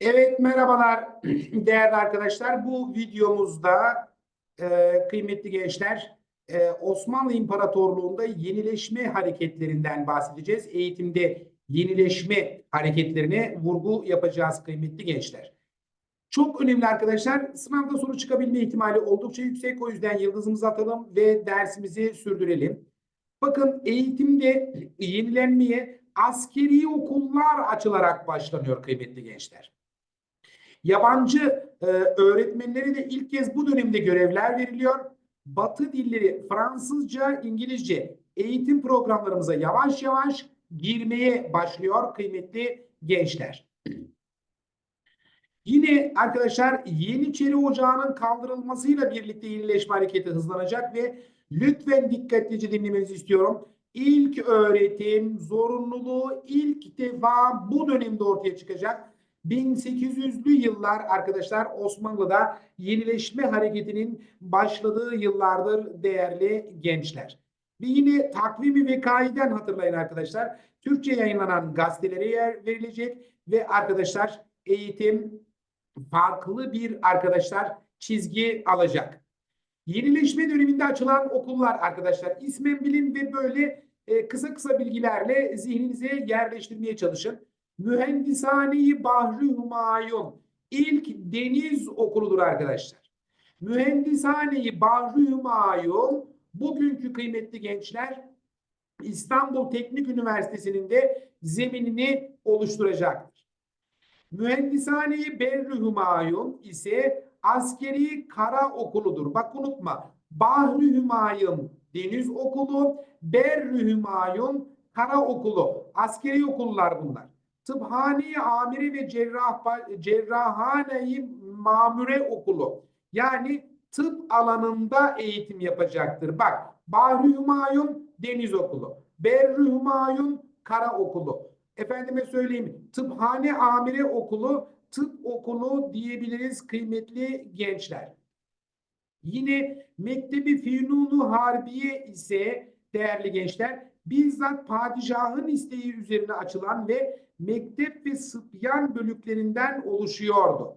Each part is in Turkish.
Evet merhabalar değerli arkadaşlar. Bu videomuzda e, kıymetli gençler e, Osmanlı İmparatorluğu'nda yenileşme hareketlerinden bahsedeceğiz. Eğitimde yenileşme hareketlerine vurgu yapacağız kıymetli gençler. Çok önemli arkadaşlar. Sınavda soru çıkabilme ihtimali oldukça yüksek. O yüzden yıldızımızı atalım ve dersimizi sürdürelim. Bakın eğitimde yenilenmeye askeri okullar açılarak başlanıyor kıymetli gençler. Yabancı e, öğretmenlere de ilk kez bu dönemde görevler veriliyor. Batı dilleri Fransızca, İngilizce eğitim programlarımıza yavaş yavaş girmeye başlıyor kıymetli gençler. Yine arkadaşlar Yeniçeri Ocağı'nın kaldırılmasıyla birlikte yenileşme hareketi hızlanacak ve lütfen dikkatlice dinlemenizi istiyorum. İlk öğretim zorunluluğu ilk defa bu dönemde ortaya çıkacak. 1800'lü yıllar arkadaşlar Osmanlı'da yenileşme hareketinin başladığı yıllardır değerli gençler. Bir yine takvimi vekaiden hatırlayın arkadaşlar. Türkçe yayınlanan gazetelere yer verilecek ve arkadaşlar eğitim farklı bir arkadaşlar çizgi alacak. Yenileşme döneminde açılan okullar arkadaşlar ismen bilin ve böyle e, kısa kısa bilgilerle zihninize yerleştirmeye çalışın. Mühendishane-i Bahri Humayun ilk deniz okuludur arkadaşlar. Mühendishane-i Bahri Humayun bugünkü kıymetli gençler İstanbul Teknik Üniversitesi'nin de zeminini oluşturacaktır. Mühendishane-i Berri Humayun ise askeri kara okuludur. Bak unutma. Bahri Hümayun deniz okulu, Berri Hümayun kara okulu. Askeri okullar bunlar. Tıphane-i Amire ve Cerrah, Cerrahane-i Mamure okulu. Yani tıp alanında eğitim yapacaktır. Bak Bahri Hümayun deniz okulu. Berri Hümayun kara okulu. Efendime söyleyeyim tıphane amire okulu tıp okulu diyebiliriz kıymetli gençler. Yine Mektebi Fünunu Harbiye ise değerli gençler bizzat padişahın isteği üzerine açılan ve mektep ve sıbyan bölüklerinden oluşuyordu.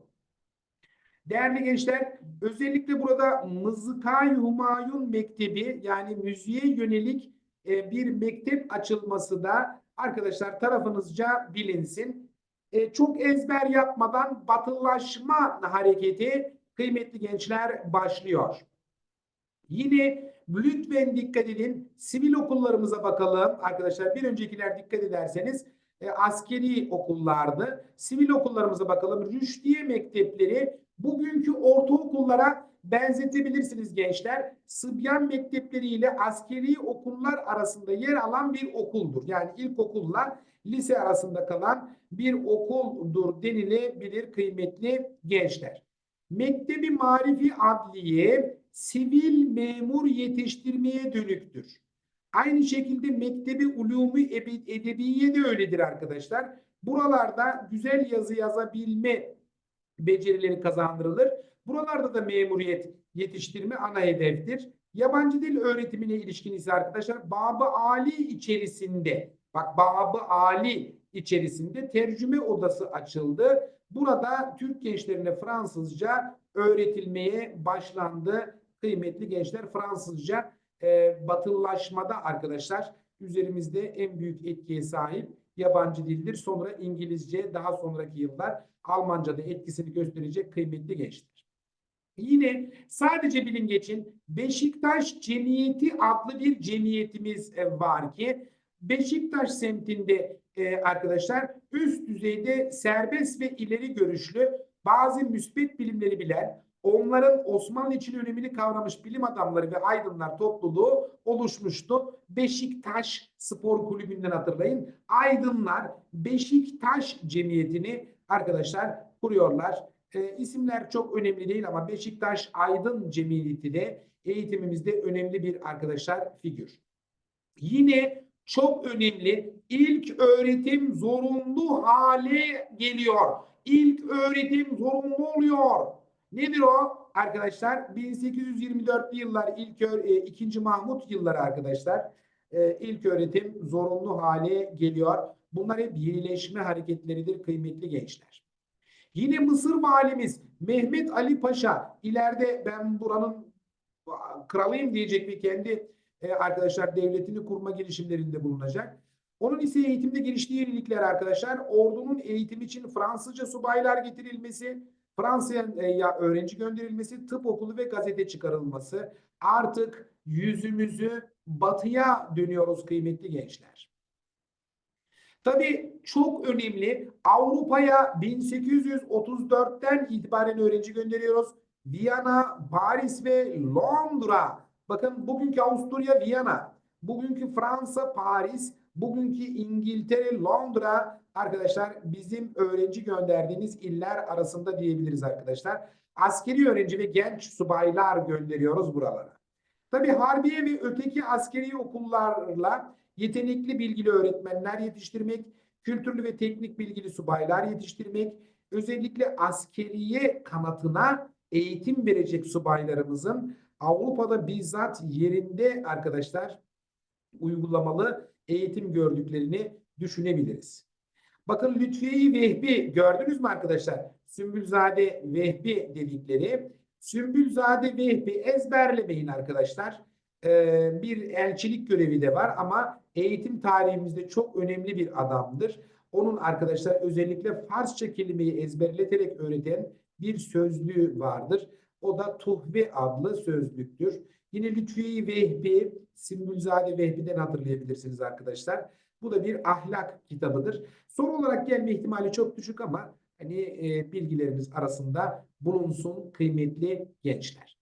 Değerli gençler, özellikle burada Mızıkay Humayun Mektebi yani müziğe yönelik e, bir mektep açılması da arkadaşlar tarafınızca bilinsin. E, çok ezber yapmadan batılılaşma hareketi kıymetli gençler başlıyor. Yine lütfen dikkat edin. Sivil okullarımıza bakalım. Arkadaşlar bir öncekiler dikkat ederseniz e, askeri okullardı. Sivil okullarımıza bakalım. Rüşdiye mektepleri bugünkü ortaokullara benzetebilirsiniz gençler. Sıbyan mektepleri ile askeri okullar arasında yer alan bir okuldur. Yani ilkokulla lise arasında kalan bir okuldur denilebilir kıymetli gençler. Mektebi Marifi Adliye sivil memur yetiştirmeye dönüktür. Aynı şekilde Mektebi Ulumi Edebiye de öyledir arkadaşlar. Buralarda güzel yazı yazabilme becerileri kazandırılır. Buralarda da memuriyet yetiştirme ana hedeftir. Yabancı dil öğretimine ilişkin ise arkadaşlar Babı Ali içerisinde bak Babı Ali içerisinde tercüme odası açıldı. Burada Türk gençlerine Fransızca öğretilmeye başlandı. Kıymetli gençler Fransızca e, batılılaşmada arkadaşlar üzerimizde en büyük etkiye sahip yabancı dildir. Sonra İngilizce daha sonraki yıllar Almanca'da etkisini gösterecek kıymetli gençler. Yine sadece bilin geçin Beşiktaş Cemiyeti adlı bir cemiyetimiz e, var ki Beşiktaş semtinde e, arkadaşlar üst düzeyde serbest ve ileri görüşlü bazı müspet bilimleri bilen onların Osmanlı için önemini kavramış bilim adamları ve aydınlar topluluğu oluşmuştu. Beşiktaş Spor Kulübü'nden hatırlayın. Aydınlar Beşiktaş Cemiyeti'ni arkadaşlar kuruyorlar. E, isimler çok önemli değil ama Beşiktaş Aydın Cemiyeti de eğitimimizde önemli bir arkadaşlar figür. Yine çok önemli ilk öğretim zorunlu hale geliyor. İlk öğretim zorunlu oluyor. Nedir o? Arkadaşlar 1824'lü yıllar ilk e, ikinci Mahmut yılları arkadaşlar e, ilk öğretim zorunlu hale geliyor. Bunlar hep yenileşme hareketleridir kıymetli gençler. Yine Mısır valimiz Mehmet Ali Paşa ileride ben buranın kralıyım diyecek ve kendi e, arkadaşlar devletini kurma girişimlerinde bulunacak. Onun ise eğitimde geliştiği yenilikler arkadaşlar ordunun eğitim için Fransızca subaylar getirilmesi, Fransa'ya öğrenci gönderilmesi, tıp okulu ve gazete çıkarılması. Artık yüzümüzü batıya dönüyoruz kıymetli gençler. Tabii çok önemli Avrupa'ya 1834'ten itibaren öğrenci gönderiyoruz. Viyana, Paris ve Londra. Bakın bugünkü Avusturya Viyana, bugünkü Fransa Paris, bugünkü İngiltere Londra arkadaşlar bizim öğrenci gönderdiğimiz iller arasında diyebiliriz arkadaşlar. Askeri öğrenci ve genç subaylar gönderiyoruz buralara. Tabii harbiye ve öteki askeri okullarla yetenekli bilgili öğretmenler yetiştirmek, kültürlü ve teknik bilgili subaylar yetiştirmek, özellikle askeriye kanatına eğitim verecek subaylarımızın Avrupa'da bizzat yerinde arkadaşlar uygulamalı eğitim gördüklerini düşünebiliriz. Bakın Lütfiye-i Vehbi gördünüz mü arkadaşlar? Sümbülzade Vehbi dedikleri. Sümbülzade Vehbi ezberlemeyin arkadaşlar. Ee, bir elçilik görevi de var ama eğitim tarihimizde çok önemli bir adamdır. Onun arkadaşlar özellikle Farsça kelimeyi ezberleterek öğreten bir sözlüğü vardır. O da Tuhve adlı sözlüktür. Yine Lütfiye-i Vehbi, Sümbülzade Vehbi'den hatırlayabilirsiniz arkadaşlar. Bu da bir ahlak kitabıdır. Soru olarak gelme ihtimali çok düşük ama hani e, bilgilerimiz arasında bulunsun kıymetli gençler.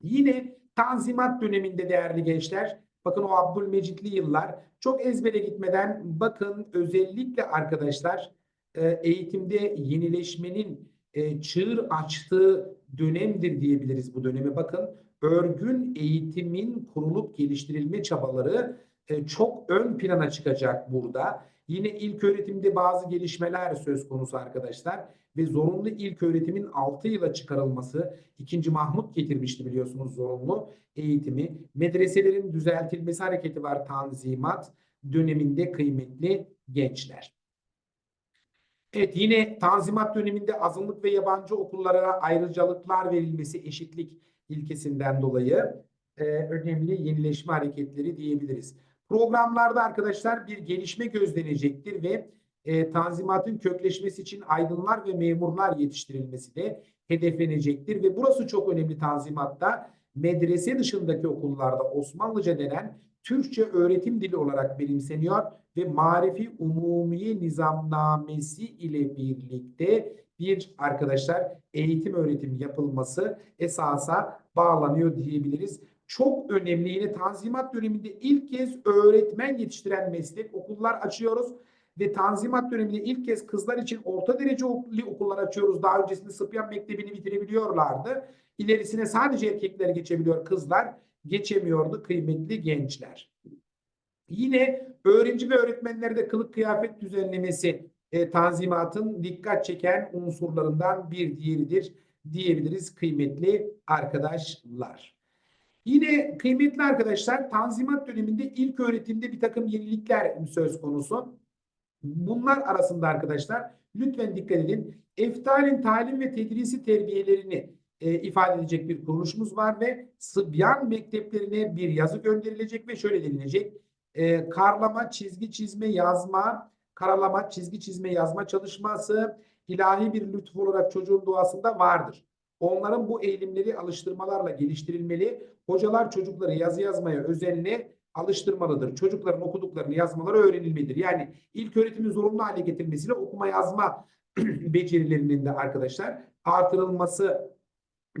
Yine Tanzimat döneminde değerli gençler, bakın o Abdülmecitli yıllar çok ezbere gitmeden bakın özellikle arkadaşlar e, eğitimde yenileşmenin e, çığır açtığı dönemdir diyebiliriz bu döneme. Bakın örgün eğitimin kurulup geliştirilme çabaları e, çok ön plana çıkacak burada. Yine ilk öğretimde bazı gelişmeler söz konusu arkadaşlar ve zorunlu ilk öğretimin 6 yıla çıkarılması 2. Mahmut getirmişti biliyorsunuz zorunlu eğitimi. Medreselerin düzeltilmesi hareketi var Tanzimat döneminde kıymetli gençler. Evet yine Tanzimat döneminde azınlık ve yabancı okullara ayrıcalıklar verilmesi eşitlik ilkesinden dolayı e, önemli yenileşme hareketleri diyebiliriz. Programlarda arkadaşlar bir gelişme gözlenecektir ve e, tanzimatın kökleşmesi için aydınlar ve memurlar yetiştirilmesi de hedeflenecektir. Ve burası çok önemli tanzimatta medrese dışındaki okullarda Osmanlıca denen Türkçe öğretim dili olarak benimseniyor ve Marifi Umumiye Nizamnamesi ile birlikte bir arkadaşlar eğitim öğretim yapılması esasa bağlanıyor diyebiliriz. Çok önemli yine Tanzimat döneminde ilk kez öğretmen yetiştiren meslek okullar açıyoruz ve Tanzimat döneminde ilk kez kızlar için orta derece okullar açıyoruz. Daha öncesinde Sıpyan Mektebi'ni bitirebiliyorlardı. İlerisine sadece erkekler geçebiliyor, kızlar geçemiyordu kıymetli gençler. Yine öğrenci ve öğretmenlerde kılık kıyafet düzenlemesi e, tanzimatın dikkat çeken unsurlarından bir diğeridir diyebiliriz kıymetli arkadaşlar. Yine kıymetli arkadaşlar Tanzimat döneminde ilk öğretimde bir takım yenilikler söz konusu. Bunlar arasında arkadaşlar lütfen dikkat edin. Eftalin talim ve tedrisi terbiyelerini e, ifade edecek bir kuruluşumuz var ve Sıbyan mekteplerine bir yazı gönderilecek ve şöyle denilecek. E, karlama, çizgi çizme, yazma, karalama, çizgi çizme, yazma çalışması ilahi bir lütuf olarak çocuğun doğasında vardır. Onların bu eğilimleri alıştırmalarla geliştirilmeli. Hocalar çocukları yazı yazmaya özenli alıştırmalıdır. Çocukların okuduklarını yazmaları öğrenilmelidir. Yani ilk öğretimin zorunlu hale getirilmesiyle okuma yazma becerilerinin de arkadaşlar artırılması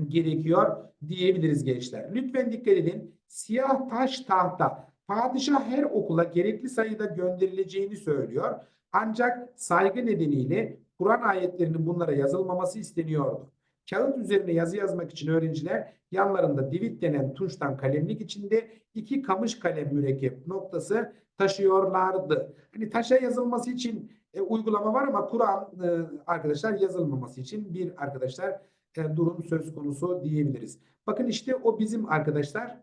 gerekiyor diyebiliriz gençler. Lütfen dikkat edin. Siyah taş tahta. Padişah her okula gerekli sayıda gönderileceğini söylüyor. Ancak saygı nedeniyle Kur'an ayetlerinin bunlara yazılmaması isteniyordu. Kağıt üzerine yazı yazmak için öğrenciler yanlarında divit denen tuştan kalemlik içinde iki kamış kalem mürekkep noktası taşıyorlardı. Hani taşa yazılması için e, uygulama var ama Kur'an e, arkadaşlar yazılmaması için bir arkadaşlar e, durum söz konusu diyebiliriz. Bakın işte o bizim arkadaşlar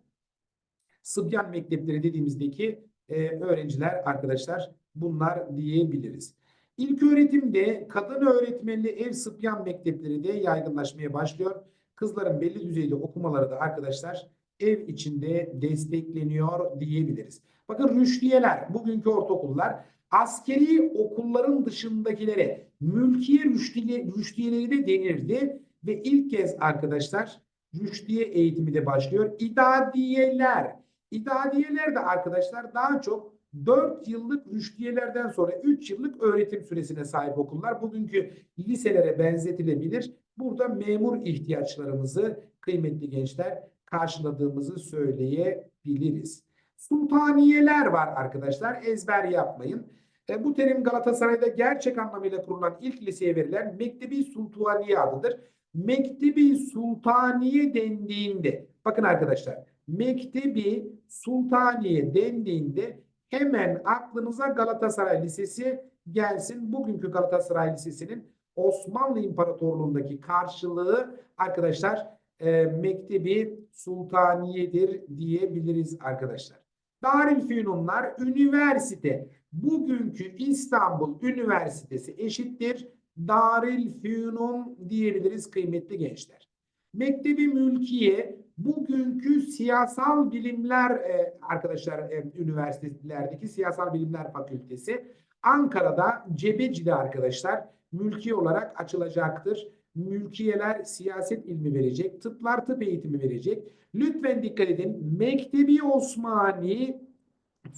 Sıbyan mektepleri dediğimizdeki e, öğrenciler arkadaşlar bunlar diyebiliriz. İlk öğretimde kadın öğretmenli ev sıbyan mektepleri de yaygınlaşmaya başlıyor. Kızların belli düzeyde okumaları da arkadaşlar ev içinde destekleniyor diyebiliriz. Bakın rüştiyeler, bugünkü ortaokullar askeri okulların dışındakilere mülkiye rüştiye, rüştiyeleri de denirdi. Ve ilk kez arkadaşlar rüştiye eğitimi de başlıyor. İdadiyeler. İdadiyeler de arkadaşlar daha çok 4 yıllık rüştiyelerden sonra 3 yıllık öğretim süresine sahip okullar. Bugünkü liselere benzetilebilir. Burada memur ihtiyaçlarımızı kıymetli gençler karşıladığımızı söyleyebiliriz. Sultaniyeler var arkadaşlar. Ezber yapmayın. E, bu terim Galatasaray'da gerçek anlamıyla kurulan ilk liseye verilen Mektebi Sultaniye adıdır. Mektebi Sultaniye dendiğinde bakın arkadaşlar Mektebi Sultaniye dendiğinde hemen aklınıza Galatasaray Lisesi gelsin. Bugünkü Galatasaray Lisesi'nin Osmanlı İmparatorluğu'ndaki karşılığı arkadaşlar e, Mektebi Sultaniye'dir diyebiliriz arkadaşlar. Darülfünunlar üniversite. Bugünkü İstanbul Üniversitesi eşittir. Darülfünun diyebiliriz kıymetli gençler. Mektebi Mülkiye bugünkü siyasal bilimler e, arkadaşlar e, üniversitelerdeki siyasal bilimler fakültesi Ankara'da Cebeci'de arkadaşlar mülki olarak açılacaktır. Mülkiyeler siyaset ilmi verecek, tıplar tıp eğitimi verecek. Lütfen dikkat edin. Mektebi Osmani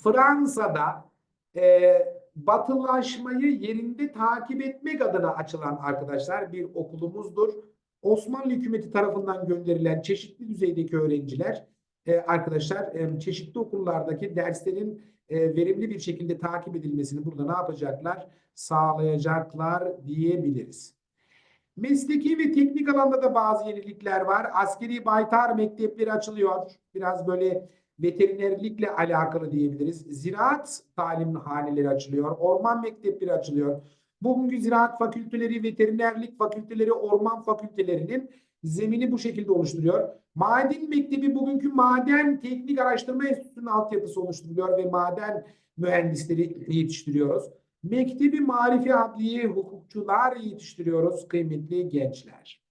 Fransa'da e, batılaşmayı yerinde takip etmek adına açılan arkadaşlar bir okulumuzdur. Osmanlı hükümeti tarafından gönderilen çeşitli düzeydeki öğrenciler e, arkadaşlar e, çeşitli okullardaki derslerin e, verimli bir şekilde takip edilmesini burada ne yapacaklar? Sağlayacaklar diyebiliriz. Mesleki ve teknik alanda da bazı yenilikler var. Askeri baytar mektepleri açılıyor. Biraz böyle veterinerlikle alakalı diyebiliriz. Ziraat talim haneleri açılıyor. Orman mektepleri açılıyor. Bugünkü ziraat fakülteleri, veterinerlik fakülteleri, orman fakültelerinin zemini bu şekilde oluşturuyor. Maden Mektebi bugünkü Maden Teknik Araştırma Enstitüsü'nün altyapısı oluşturuluyor ve maden mühendisleri yetiştiriyoruz. Mektebi Marifi Adliye hukukçular yetiştiriyoruz kıymetli gençler.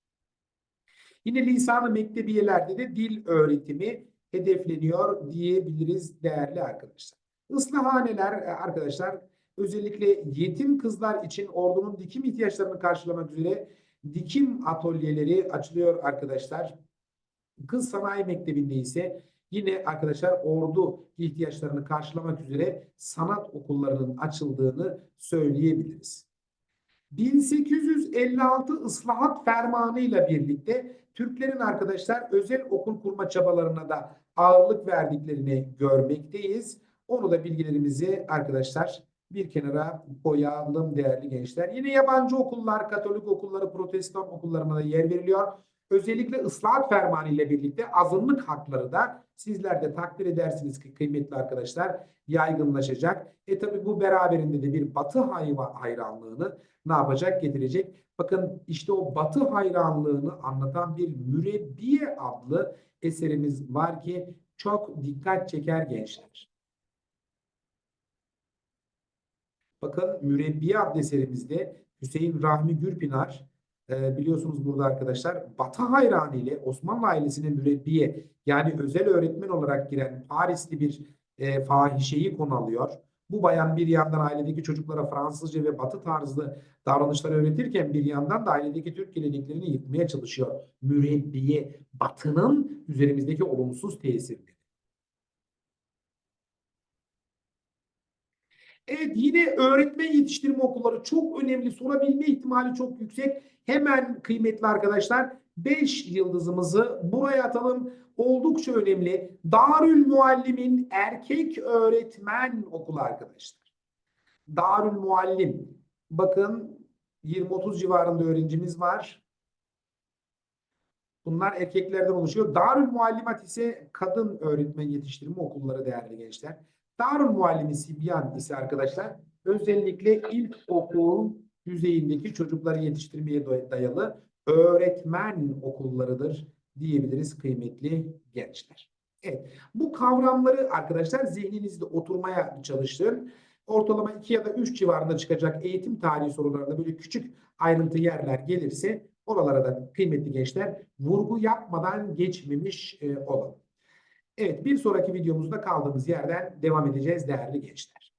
Yine lisanı mektebiyelerde de dil öğretimi hedefleniyor diyebiliriz değerli arkadaşlar. Islahaneler e, arkadaşlar özellikle yetim kızlar için ordunun dikim ihtiyaçlarını karşılamak üzere dikim atölyeleri açılıyor arkadaşlar. Kız Sanayi Mektebi'nde ise yine arkadaşlar ordu ihtiyaçlarını karşılamak üzere sanat okullarının açıldığını söyleyebiliriz. 1856 ıslahat fermanı ile birlikte Türklerin arkadaşlar özel okul kurma çabalarına da ağırlık verdiklerini görmekteyiz. Onu da bilgilerimizi arkadaşlar bir kenara koyalım değerli gençler. Yine yabancı okullar, Katolik okulları, Protestan okullarına da yer veriliyor. Özellikle ıslahat fermanı ile birlikte azınlık hakları da sizler de takdir edersiniz ki kıymetli arkadaşlar yaygınlaşacak. E tabi bu beraberinde de bir batı hayva hayranlığını ne yapacak getirecek. Bakın işte o batı hayranlığını anlatan bir mürebbiye adlı eserimiz var ki çok dikkat çeker gençler. Bakın Mürebbiye adlı Hüseyin Rahmi Gürpınar e, biliyorsunuz burada arkadaşlar Batı hayranı ile Osmanlı ailesine mürebbiye yani özel öğretmen olarak giren Parisli bir e, fahişeyi konu alıyor. Bu bayan bir yandan ailedeki çocuklara Fransızca ve Batı tarzı davranışlar öğretirken bir yandan da ailedeki Türk geleneklerini yıkmaya çalışıyor. Mürebbiye Batı'nın üzerimizdeki olumsuz tesiri. Evet yine öğretmen yetiştirme okulları çok önemli. Sorabilme ihtimali çok yüksek. Hemen kıymetli arkadaşlar 5 yıldızımızı buraya atalım. Oldukça önemli. Darül Muallim'in erkek öğretmen okulu arkadaşlar. Darül Muallim. Bakın 20-30 civarında öğrencimiz var. Bunlar erkeklerden oluşuyor. Darül Muallimat ise kadın öğretmen yetiştirme okulları değerli gençler. Tarım muallimi Sibyan ise arkadaşlar özellikle ilk okul düzeyindeki çocukları yetiştirmeye dayalı öğretmen okullarıdır diyebiliriz kıymetli gençler. Evet. Bu kavramları arkadaşlar zihninizde oturmaya çalışın. Ortalama 2 ya da 3 civarında çıkacak eğitim tarihi sorularında böyle küçük ayrıntı yerler gelirse oralara da kıymetli gençler vurgu yapmadan geçmemiş e, olalım. Evet bir sonraki videomuzda kaldığımız yerden devam edeceğiz değerli gençler.